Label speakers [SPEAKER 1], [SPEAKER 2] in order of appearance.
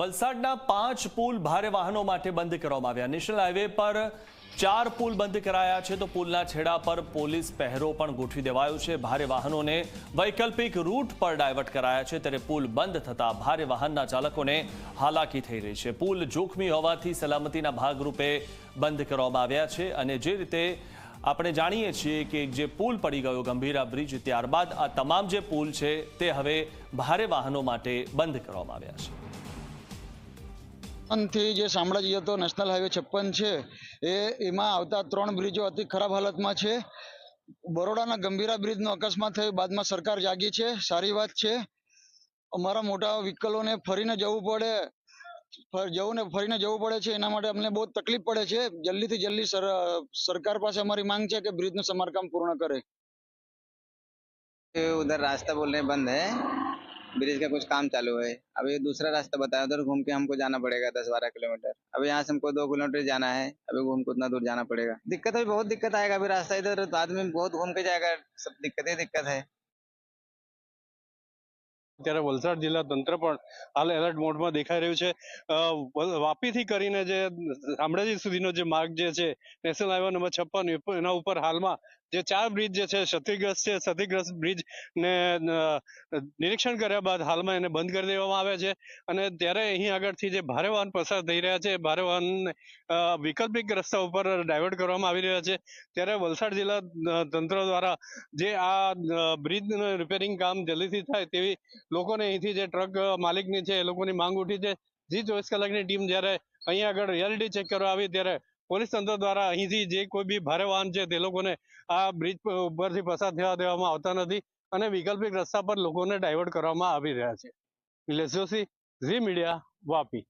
[SPEAKER 1] વલસાડના પાંચ પુલ ભારે વાહનો માટે બંધ કરવામાં આવ્યા. નેશનલ હાઈવે પર ચાર પુલ બંધ કરાયા છે તો પુલના છેડા પર પોલીસ પહેરો પણ ગોઠવી દેવાયો છે. ભારે વાહનોને વૈકલ્પિક રૂટ પર ડાયવર્ટ કરાયા છે. ત્યારે પુલ બંધ થતા ભારે વાહનના ચાલકોને હાલાકી થઈ રહી છે. પુલ જોખમી હોવાથી સલામતીના ભાગરૂપે બંધ કરવામાં આવ્યા છે અને જે રીતે આપણે જાણીએ છીએ કે જે પુલ પડી ગયો ગંભીરા બ્રિજ ત્યારબાદ આ તમામ જે પુલ છે તે હવે ભારે વાહનો માટે બંધ કરવામાં આવ્યા છે.
[SPEAKER 2] થી જે શામળાજી જતો નેશનલ હાઈવે છપ્પન છે, એ એમાં આવતા ત્રણ બ્રિજો અતિ ખરાબ હાલતમાં છે. બરોડાના ગંભીરા બ્રિજનો અકસ્માત થયો, બાદમાં સરકાર જાગી છે, સારી વાત છે. અમારા મોટા વ્હીકલોને ફરીને જવું પડે જવું ને ફરીને જવું પડે છે, એના માટે અમને બહુ તકલીફ પડે છે. જલ્દીથી જલ્દી સરકાર પાસે અમારી માંગ છે કે બ્રિજનું સમારકામ પૂર્ણ કરે.
[SPEAKER 3] ઉધર, રાસ્તા બોલને બંધ હે. ब्रिज का कुछ काम चालू है अभी दूसरा रास्ता बताया उधर घूम के हमको जाना पड़ेगा दस बारह किलोमीटर अभी यहाँ से हमको दो किलोमीटर जाना है अभी घूम के उतना दूर जाना पड़ेगा दिक्कत अभी बहुत दिक्कत आएगा अभी रास्ता इधर तो आदमी बहुत घूम के जाएगा सब दिक्कत ही दिक्कत है
[SPEAKER 4] ત્યારે વલસાડ જિલ્લા તંત્ર પણ હાલ એલર્ટ મોડમાં દેખાઈ રહ્યું છે અ, વલ- વાપીથી કરીને જે શામળાજી સુધીનો જે માર્ગ જે છે નેશનલ હાઈવે નંબર છપ્પન એના ઉપર હાલમાં જે ચાર બ્રિજ જે છે, ક્ષતિગ્રસ્ત છે, ક્ષતિગ્રસ્ત બ્રિજ ને નિરીક્ષણ કર્યા બાદ હાલમાં એને બંધ કરી દેવામાં આવે છે. અને ત્યારે અહીં આગળથી જે ભારે વાહન પસાર થઈ રહ્યા છે, ભારે વાહન વૈકલ્પિક રસ્તા ઉપર ડાયવર્ટ કરવામાં આવી રહ્યા છે. ત્યારે વલસાડ જિલ્લા તંત્ર દ્વારા જે આ બ્રિજ રિપેરિંગ કામ જલ્દીથી થાય તેવી લોકોને અહીંથી જે ટ્રક માલિકની છે એ લોકોની માંગ ઉઠી છે. જી ચોવીસ કલાકની ટીમ જ્યારે અહીં આગળ રિયાલિટી ચેક કરવા આવી, ત્યારે પોલીસ તંત્ર દ્વારા અહીંથી જે કોઈ બી ભારે વાહન છે તે લોકોને આ બ્રિજ ઉપરથી પસાર થવા દેવામાં આવતા નથી અને વૈકલ્પિક રસ્તા પર લોકોને ડાયવર્ટ કરવામાં આવી રહ્યા છે. નિલેશ જોશી ઝી મીડિયા, વાપી.